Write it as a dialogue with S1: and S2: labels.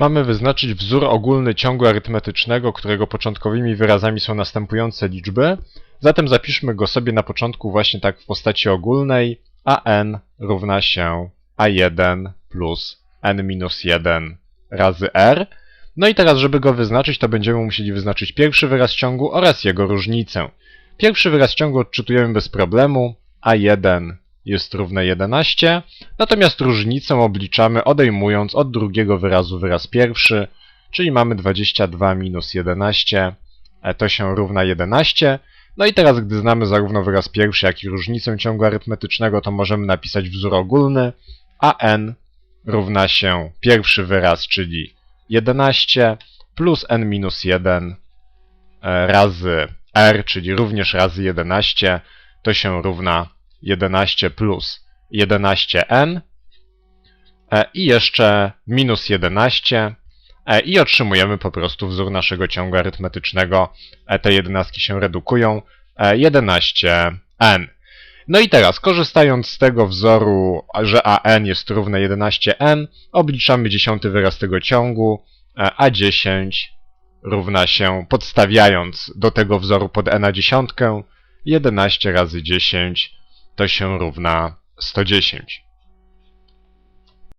S1: Mamy wyznaczyć wzór ogólny ciągu arytmetycznego, którego początkowymi wyrazami są następujące liczby. Zatem zapiszmy go sobie na początku właśnie tak w postaci ogólnej. an równa się a1 plus n minus 1 razy r. No i teraz, żeby go wyznaczyć, to będziemy musieli wyznaczyć pierwszy wyraz ciągu oraz jego różnicę. Pierwszy wyraz ciągu odczytujemy bez problemu. a1 jest równe 11, natomiast różnicę obliczamy odejmując od drugiego wyrazu wyraz pierwszy, czyli mamy 22 minus 11, e, to się równa 11. No i teraz, gdy znamy zarówno wyraz pierwszy, jak i różnicę ciągu arytmetycznego, to możemy napisać wzór ogólny, a n równa się pierwszy wyraz, czyli 11, plus n minus 1 e, razy r, czyli również razy 11, to się równa 11 plus 11n e, i jeszcze minus 11 e, i otrzymujemy po prostu wzór naszego ciągu arytmetycznego. E, Te jedenastki się redukują. e, 11n. No i teraz, korzystając z tego wzoru, że an jest równe 11n, obliczamy dziesiąty wyraz tego ciągu, a 10 równa się, podstawiając do tego wzoru pod n na dziesiątkę, 11 razy 10 to się równa 110.